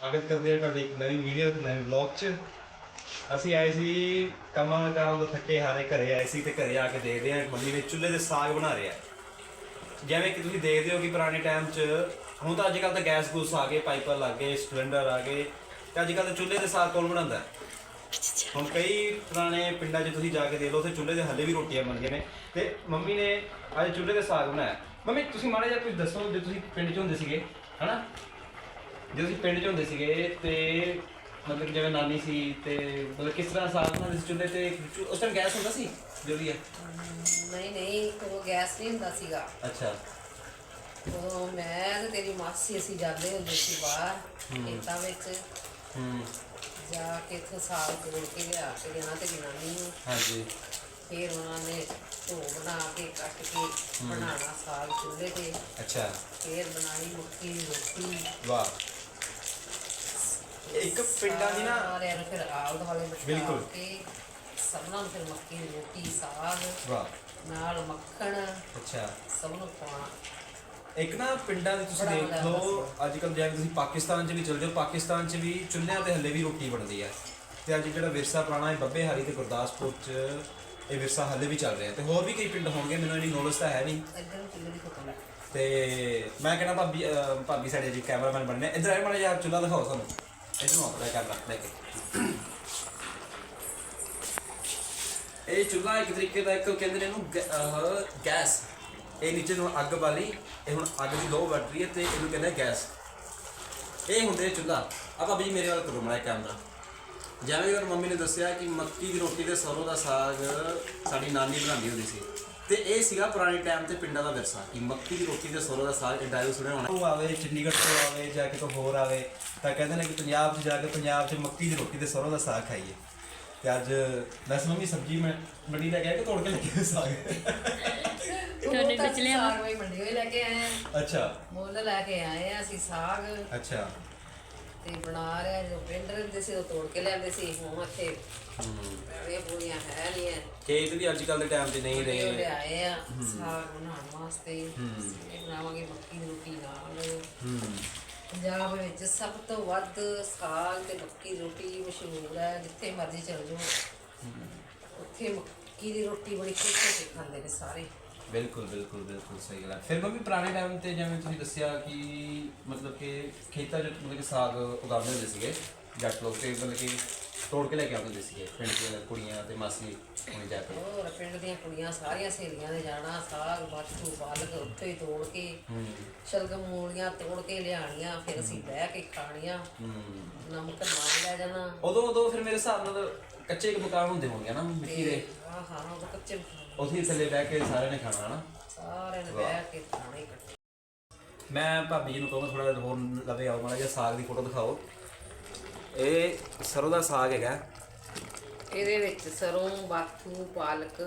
ਸਵਾਗਤ ਕਰਦੇ ਹਾਂ ਤੁਹਾਡੀ ਇੱਕ ਨਵੀਂ ਵੀਡੀਓ ਤੇ ਨਵੇਂ ਵਲੌਗ 'ਚ। ਅਸੀਂ ਆਏ ਸੀ ਕੰਮਾਂ ਕਾਰਾਂ ਤੋਂ ਥੱਕੇ ਹਾਰੇ ਘਰੇ, ਆਏ ਸੀ ਤੇ ਘਰੇ ਆ ਕੇ ਦੇਖਦੇ ਹਾਂ ਮੰਮੀ ਨੇ ਚੁੱਲ੍ਹੇ ਤੇ ਸਾਗ ਬਣਾ ਰਿਹਾ ਜਿਵੇਂ ਕਿ ਤੁਸੀਂ ਦੇਖਦੇ ਹੋ ਕਿ ਪੁਰਾਣੇ ਟਾਈਮ 'ਚ ਹੁਣ ਤਾਂ ਅੱਜ ਕੱਲ ਤਾਂ ਗੈਸ ਗੂਸ ਆ ਗਏ, ਪਾਈਪਾਂ ਲੱਗ ਗਏ, ਸਿਲੰਡਰ ਆ ਗਏ, ਤੇ ਅੱਜ ਕੱਲ ਤਾਂ ਚੁੱਲ੍ਹੇ ਤੇ ਸਾਗ ਕੌਣ ਬਣਾਉਂਦਾ? ਹੁਣ ਕਈ ਪੁਰਾਣੇ ਪਿੰਡਾਂ 'ਚ ਤੁਸੀਂ ਜਾ ਕੇ ਦੇਖ ਲਓ, ਉੱਥੇ ਚੁੱਲ੍ਹੇ ਦੇ ਹੱਲੇ ਵੀ ਰੋਟੀਆਂ ਬਣਦੀਆਂ ਨੇ। ਤੇ ਮੰਮੀ ਨੇ ਅੱਜ ਚੁੱਲ੍ਹੇ ਤੇ ਸਾਗ ਬਣਾਇਆ। ਮੰਮੀ, ਤੁਸੀਂ ਮਾੜਾ ਜਿਹਾ ਕੁਝ ਦੱਸੋ, ਜੇ ਤੁਸੀਂ ਪਿੰਡ 'ਚ ਹੁੰਦੇ ਸੀਗੇ, ਹਨਾ? ਜਦੋਂ ਤੁਸੀਂ ਪਿੰਡ 'ਚ ਹੁੰਦੇ ਸੀਗੇ ਤੇ ਮਤਲਬ ਕਿ ਜਿਵੇਂ ਨਾਨੀ ਸੀ ਤੇ ਮਤਲਬ ਕਿਸ ਤਰ੍ਹਾਂ ਸਾਗ ਬਣਾਉਂਦੇ ਸੀ ਚੁੱਲ੍ਹੇ ਤੇ ਚੁ- ਉਸ ਟਾਈਮ ਗੈਸ ਹੁੰਦਾ ਸੀ? ਜੋ ਵੀ ਹੈ ਨਹੀਂ ਨਹੀਂ ਉਹ ਗੈਸ ਨਹੀਂ ਹੁੰਦਾ ਸੀਗਾ। ਅੱਛਾ। ਉਦੋਂ ਮੈਂ ਤੇ ਤੇਰੀ ਮਾਸੀ ਅਸੀਂ ਜਾਂਦੇ ਹੁੰਦੇ ਸੀ ਬਾਹਰ ਖੇਤਾਂ ਵਿੱਚ। ਹੂੰ ਜਾ ਕੇ ਇੱਥੋਂ ਸਾਗ ਤੋੜ ਕੇ ਲਿਆ ਕੇ ਦੇਣਾ ਤੇ ਨਾਨੀ ਨੂੰ। ਹਾਂਜੀ। ਫਿਰ ਉਹਨਾਂ ਨੇ ਧੋ ਬਣਾ ਕੇ ਕੱਟ ਕੇ ਬਣਾਉਣਾ ਸਾਗ ਚੁੱਲ੍ਹੇ ਤੇ। ਅੱਛਾ। ਫਿਰ ਬਣਾਈ ਮੱਕੀ ਦੀ ਰੋਟੀ। ਵਾਹ। ਇੱਕ ਪਿੰਡਾਂ ਦੀ ਨਾ ਸਾਰਿਆਂ ਨੂੰ ਫਿਰ ਆਲ ਦੁਆਲੇ ਬਿਠਾ ਬਿਲਕੁਲ। ਕੇ ਸਭਨਾਂ ਨੂੰ ਫਿਰ ਮੱਕੀ ਦੀ ਰੋਟੀ ਸਾਗ ਵਾਹ। ਨਾਲ ਮੱਖਣ ਅੱਛਾ। ਸਭ ਨੂੰ ਖਵਾਉਣਾ। ਇੱਕ ਨਾ ਪਿੰਡਾਂ ਦੇ ਤੁਸੀਂ ਬੜਾ ਦੇਖ ਮਜ਼ਾ ਲਓ ਅੱਜ ਕੱਲ ਜਿਵੇਂ ਤੁਸੀਂ ਪਾਕਿਸਤਾਨ 'ਚ ਵੀ ਚਲ ਜਾਓ ਪਾਕਿਸਤਾਨ 'ਚ ਵੀ ਚੁੱਲ੍ਹਿਆਂ ਤੇ ਹੱਲੇ ਵੀ ਰੋਟੀ ਬਣਦੀ ਹੈ ਤੇ ਅੱਜ ਜਿਹੜਾ ਵਿਰਸਾ ਪੁਰਾਣਾ ਹੈ ਬੱਬੇ ਹਾਰੀ ਤੇ ਗੁਰਦਾਸਪੁਰ 'ਚ ਇਹ ਵਿਰਸਾ ਹੱਲੇ ਵੀ ਚੱਲ ਰਿਹਾ। ਤੇ ਹੋਰ ਵੀ ਕਈ ਪਿੰਡ ਹੋਣਗੇ ਮੈਨੂੰ ਇਹਦੀ ਨੌਲੇਜ ਤਾਂ ਹੈ ਨਹੀਂ। ਇੱਧਰ ਨੂੰ ਚੁੱਲ੍ਹੇ ਦੀ ਫੁੱਕਣਾ ਤੇ ਮੈਂ ਕਹਿੰਦਾ ਭਾਬੀ ਅਹ ਭਾਬੀ ਸਾਡੇ ਜੀ ਕੈਮਰਾਮੈਨ ਬਣਨੇ। ਇੱਧਰ ਆਏ ਮਾੜਾ ਯਾਰ ਚੁੱਲ੍ਹਾ ਦਿਖਾਓ ਸਾਨੂੰ। ਇੱਧਰ ਆਪਣਾ ਇਹ ਚੁੱਲ੍ਹਾ ਇੱਕ ਤਰੀਕੇ ਦਾ ਇੱਕ ਕਹਿੰਦੇ ਨੇ ਇਹਨੂੰ ਗੈ- ਆਹ, ਗੈਸ ਇਹ ਨੀਚੇ ਨੂੰ ਅੱਗ ਵਾਲੀ ਇਹ ਹੁਣ ਅੱਗ ਦੀ ਲੋ ਵੱਟ ਰਹੀ ਹੈ ਤੇ ਇਹਨੂੰ ਕਹਿੰਦੇ ਆ ਗੈਸ ਇਹ ਹੁੰਦੇ ਆ ਚੁੱਲ੍ਹਾ ਆਪਾਂ ਵੀ ਮੇਰੇ ਵੱਲ ਕਰੋ ਮਾੜਾ ਜਿਹਾ ਕੈਮਰਾ ਜਿਵੇਂ ਕਿ ਮੰਮੀ ਨੇ ਦੱਸਿਆ ਕਿ ਮੱਕੀ ਦੀ ਰੋਟੀ ਤੇ ਸਰੋਂ ਦਾ ਸਾਗ ਸਾਡੀ ਨਾਨੀ ਬਣਾਉਂਦੀ ਹੁੰਦੀ ਸੀ ਤੇ ਇਹ ਸੀਗਾ ਪੁਰਾਣੇ ਟਾਈਮ ਤੇ ਪਿੰਡਾਂ ਦਾ ਵਿਰਸਾ ਕਿ ਮੱਕੀ ਦੀ ਰੋਟੀ ਤੇ ਸਰੋਂ ਦਾ ਸਾਗ ਇਹ ਡਾਇਲੌਗ ਸੁਣਿਆ ਹੋਣਾ। ਉਹ ਆਵੇ ਚੰਡੀਗੜ੍ਹ ਤੋਂ ਆਵੇ ਜਾਂ ਕਿਤੋਂ ਹੋਰ ਆਵੇ ਤਾਂ ਕਹਿੰਦੇ ਨੇ ਕਿ ਪੰਜਾਬ 'ਚ ਜਾ ਕੇ ਪੰਜਾਬ 'ਚ ਮੱਕੀ ਦੀ ਰੋਟੀ ਤੇ ਸਰੋਂ ਦਾ ਸਾਗ ਖਾਈਏ। ਤੇ ਅੱਜ ਵੈਸੇ ਮੰਮੀ ਸਬਜ਼ੀ ਮੈਂ ਮੰਡੀ ਲੈ ਕੇ ਆਇਆ ਕਿ ਤੋੜ ਕੇ ਲੈ ਕੇ ਸਾਗ? ਵਿੱਚ ਲਿਆ ਸਾਗ ਵੀ ਮੰਡੀ ਹੋਈ ਲੈ ਕੇ ਆਏ ਆ। ਅੱਛਾ। ਮੁੱਲ ਲੈ ਕੇ ਆਏ ਆ ਅਸੀਂ ਸਾਗ। ਅੱਛਾ। ਤੇ ਬਣਾ ਰਹੇ ਜੋ ਪਿੰਡ ਰਹਿੰਦੇ ਸੀ ਉਹ ਤੋੜ ਕੇ ਲਿਆਂਦੇ ਸੀ ਹੁਣ ਇੱਥੇ ਪੈੜੀਆਂ ਪੂਰੀਆਂ ਹੈ ਨਹੀਂ ਹੈ ਖੇਤ ਵੀ ਅੱਜ ਕੱਲ ਦੇ ਟਾਈਮ 'ਚ ਨਹੀਂ ਰਹੇ। ਲਿਆਏ ਆ ਸਾਗ ਬਣਾਉਣ ਵਾਸਤੇ। ਇਹ ਬਣਾਵਾਂਗੇ ਮੱਕੀ ਦੀ ਰੋਟੀ ਨਾਲ। ਪੰਜਾਬ ਵਿੱਚ ਸਭ ਤੋਂ ਵੱਧ ਸਾਗ ਤੇ ਮੱਕੀ ਦੀ ਰੋਟੀ ਮਸ਼ਹੂਰ ਹੈ ਜਿੱਥੇ ਮਰਜ਼ੀ ਚਲ ਜਾਓ। ਉੱਥੇ ਮੱਕੀ ਦੀ ਰੋਟੀ ਬੜੀ ਖੁਸ਼ ਖਾਂਦੇ ਨੇ ਸਾਰੇ। ਬਿਲਕੁਲ ਬਿਲਕੁਲ ਬਿਲਕੁਲ ਸਹੀ ਗੱਲ ਹੈ। ਫਿਰ ਮੰਮੀ ਪੁਰਾਣੇ ਟਾਈਮ ਤੇ ਜਿਵੇਂ ਤੁਸੀਂ ਦੱਸਿਆ ਕਿ ਮਤਲਬ ਕਿ ਖੇਤਾਂ 'ਚ ਮਤਲਬ ਕਿ ਸਾਗ ਉਗਾਉਂਦੇ ਹੁੰਦੇ ਸੀਗੇ, ਜੱਟ ਲੋਕ ਤੇ ਮਤਲਬ ਕਿ ਤੋੜ ਕੇ ਲੈ ਕੇ ਆਉਂਦੇ ਸੀਗੇ ਪਿੰਡ ਦੀਆਂ ਕੁੜੀਆਂ ਤੇ ਮਾਸੀ ਹੁਣੇ ਜਾ ਕੇ। ਹੋਰ ਪਿੰਡ ਦੀਆਂ ਕੁੜੀਆਂ ਸਾਰੀਆਂ ਸਹੇਲੀਆਂ ਨੇ ਜਾਣਾ ਸਾਗ ਬਾਥੂ ਪਾਲਕ ਉੱਥੇ ਹੀ ਤੋੜ ਕੇ ਸ਼ਲਗਮ ਮੂਲੀਆਂ ਤੋੜ ਕੇ ਲਿਆਣੀਆਂ ਫਿਰ ਅਸੀਂ ਬਹਿ ਕੇ ਖਾਣੀਆਂ ਨਮਕ ਨਾਲ ਲੈ ਜਾਣਾ। ਉਦੋਂ ਉਦੋਂ ਫਿਰ ਮੇਰੇ ਹਿਸਾਬ ਨਾਲ ਕੱਚੇ ਮਕਾਨ ਹੁੰਦੇ ਹੋਣਗੇ ਨਾ ਮਿੱਟੀ ਦੇ। ਆਹ ਹਾਂ ਉਹ ਕੱਚੇ ਉੱਥੇ ਹੀ ਥੱਲੇ ਬਹਿ ਕੇ ਸਾਰਿਆਂ ਨੇ ਖਾਣਾ ਹਨਾ? ਸਾਰਿਆਂ ਨੇ ਬਹਿ ਕੇ ਖਾਣੇ ਇਕੱਠੇ। ਮੈਂ ਭਾਬੀ ਜੀ ਨੂੰ ਕਹਾਂ ਥੋੜਾ ਜਿਹਾ ਹੋਰ ਲਵੇ ਆਓ ਮਾੜਾ ਜਿਹਾ ਸਾਗ ਦੀ ਫੋਟੋ ਦਿਖਾਓ। ਇਹ ਸਰੋਂ ਦਾ ਸਾਗ ਹੈਗਾ। ਇਹਦੇ ਵਿੱਚ ਸਰੋਂ ਬਾਥੂ ਪਾਲਕ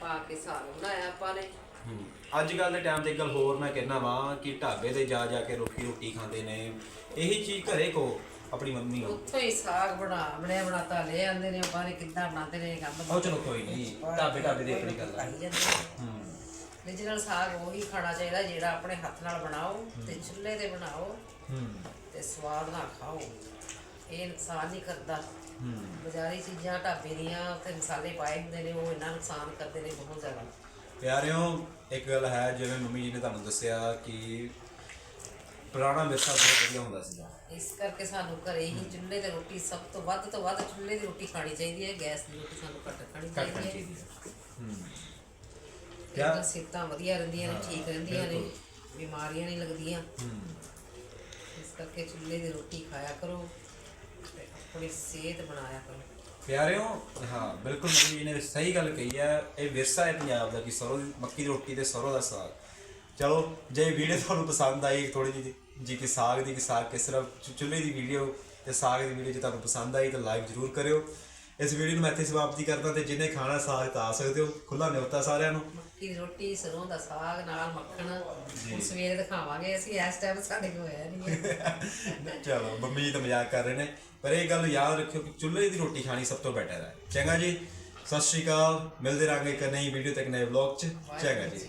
ਪਾ ਕੇ ਸਾਗ ਬਣਾਇਆ ਆਪਾਂ ਨੇ। ਅੱਜ ਕੱਲ ਦੇ ਟਾਈਮ ਤੇ ਇੱਕ ਗੱਲ ਹੋਰ ਮੈਂ ਕਹਿਣਾ ਵਾਂ ਕਿ ਢਾਬੇ ਤੇ ਜਾ ਜਾ ਕੇ ਰੋਟੀ ਰੋਟੀ ਖਾਂਦੇ ਨੇ। ਇਹੀ ਚੀਜ਼ ਘਰੇ ਕੋ ਆਪਣੀ ਮੰਮੀ ਨੂੰ ਉੱਥੋਂ ਹੀ ਸਾਗ ਬਣਾ ਬਣਿਆ ਬਣਾਤਾ ਲੈ ਆਂਦੇ ਨੇ ਨੇ ਕਿੱਦਾਂ ਬਣਾਉਂਦੇ ਨੇ ਕੰਮ। ਉਹ ਚਲੋ ਕੋਈ ਨਹੀਂ ਢਾਬੇ ਢਾਬੇ ਦੀ ਆਪਣੀ ਗੱਲ ਜਾਂਦੇ ਨੇ। Original ਸਾਗ ਉਹੀ ਖਾਣਾ ਚਾਹੀਦਾ ਜਿਹੜਾ ਆਪਣੇ ਹੱਥ ਨਾਲ ਬਣਾਓ ਤੇ ਚੁੱਲ੍ਹੇ ਤੇ ਬਣਾਓ ਹੂੰ। ਤੇ ਸਵਾਦ ਨਾਲ ਖਾਓ। ਇਹ ਨੁਕਸਾਨ ਨਹੀਂ ਕਰਦਾ। ਬਾਜ਼ਾਰੀ ਚੀਜ਼ਾਂ ਢਾਬੇ ਦੀਆਂ ਉੱਤੇ ਮਸਾਲੇ ਪਾਏ ਹੁੰਦੇ ਨੇ ਉਹ ਇੰਨਾ ਨੁਕਸਾਨ ਕਰਦੇ ਨੇ ਬਹੁਤ ਜ਼ਿਆਦਾ। ਪਿਆਰਿਓ ਇੱਕ ਗੱਲ ਹੈ ਜਿਵੇਂ ਮੰਮੀ ਜੀ ਨੇ ਤੁਹਾਨੂੰ ਦੱਸਿਆ ਕਿ ਪੁਰਾਣਾ ਵਿਰਸਾ ਬਹੁਤ ਵਧੀਆ ਹੁੰਦਾ ਸੀਗਾ। ਇਸ ਕਰਕੇ ਸਾਨੂੰ ਘਰੇ ਹੀ ਚੁੱਲ੍ਹੇ ਤੇ ਰੋਟੀ ਸਭ ਤੋਂ ਵੱਧ ਤੋਂ ਵੱਧ ਚੁੱਲ੍ਹੇ ਦੀ ਰੋਟੀ ਖਾਣੀ ਚਾਹੀਦੀ ਹੈ ਗੈਸ ਦੀ ਰੋਟੀ ਸਾਨੂੰ ਘੱਟ ਖਾਣੀ ਘੱਟ ਖਾਣੀ ਚਾਹੀਦੀ ਹੈ। ਚਾਹੀਦੀ ਹੈ। ਕਿਆ ਸਿਹਤਾਂ ਵਧੀਆ ਰਹਿੰਦੀਆਂ ਨੇ ਠੀਕ ਰਹਿੰਦੀਆਂ ਨੇ ਬਿਮਾਰੀਆਂ ਨਹੀਂ ਲੱਗਦੀਆਂ। ਇਸ ਕਰਕੇ ਚੁੱਲ੍ਹੇ ਦੀ ਰੋਟੀ ਖਾਇਆ ਕਰੋ ਤੇ ਆਪਣੀ ਸਿਹਤ ਬਣਾਇਆ ਕਰੋ। ਪਿਆਰਿਓ ਹਾਂ ਬਿਲਕੁਲ ਜੀ ਨੇ ਸਹੀ ਗੱਲ ਕਹੀ ਹੈ ਇਹ ਵਿਰਸਾ ਹੈ ਪੰਜਾਬ ਦਾ ਕਿ ਸਰੋਂ ਦੀ ਮੱਕੀ ਦੀ ਰੋਟੀ ਤੇ ਸਰੋਂ ਦਾ ਸਾਗ। ਚਲੋ ਜੇ ਵੀਡੀਓ ਤੁਹਾਨੂੰ ਪਸੰਦ ਆਈ ਥੋੜੀ ਜਿਹੀ ਜੀ ਕਿ ਸਾਗ ਦੀ ਕਿ ਸਾਗ ਕਿਸ ਤਰ੍ਹਾਂ ਚੁ- ਚੁੱਲ੍ਹੇ ਦੀ ਵੀਡੀਓ ਤੇ ਸਾਗ ਦੀ ਵੀਡੀਓ ਜੇ ਤੁਹਾਨੂੰ ਪਸੰਦ ਆਈ ਤਾਂ ਲਾਈਕ ਜ਼ਰੂਰ ਕਰਿਓ। ਇਸ ਵੀਡੀਓ ਨੂੰ ਮੈਂ ਇੱਥੇ ਸਮਾਪਤੀ ਕਰਦਾ ਤੇ ਜਿਹਨੇ ਖਾਣਾ ਸਾਗ ਤਾਂ ਆ ਸਕਦੇ ਹੋ ਖੁੱਲਾ ਨਿਉਤਾ ਸਾਰਿਆਂ ਨੂੰ। ਦੀ ਰੋਟੀ ਸਰੋਂ ਦਾ ਸਾਗ ਨਾਲ ਮੱਖਣ। ਹੁਣ ਸਵੇਰੇ ਦਿਖਾਵਾਂਗੇ ਅਸੀਂ ਇਸ ਟਾਈਮ ਸਾਡੇ ਕੋਲ ਹੋਇਆ ਨਹੀਂ। ਚਲੋ ਮੰਮੀ ਤਾਂ ਮਜ਼ਾਕ ਕਰ ਰਹੇ ਨੇ। ਪਰ ਇਹ ਗੱਲ ਯਾਦ ਰੱਖਿਓ ਕਿ ਚੁੱਲ੍ਹੇ ਦੀ ਰੋਟੀ ਖਾਣੀ ਸਭ ਤੋਂ ਬੈਟਰ ਹੈ। ਚੰਗਾ ਜੀ ਸਤਿ ਸ਼੍ਰੀ ਅਕਾਲ। ਮਿਲਦੇ ਰਾਂਗੇ ਇੱਕ ਨਈ ਵੀਡੀਓ ਤੇ ਇੱਕ ਨਏ ਵਲੌਗ 'ਚ। ਚੰਗਾ ਜੀ।